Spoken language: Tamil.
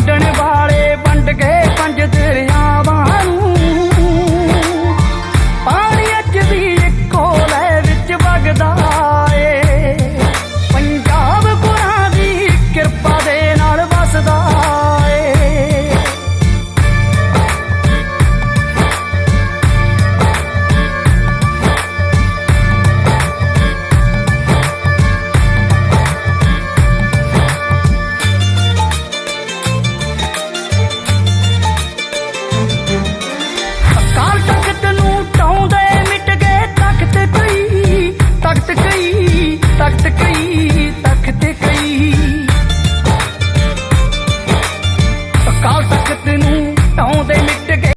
টন கால் பக்கத்து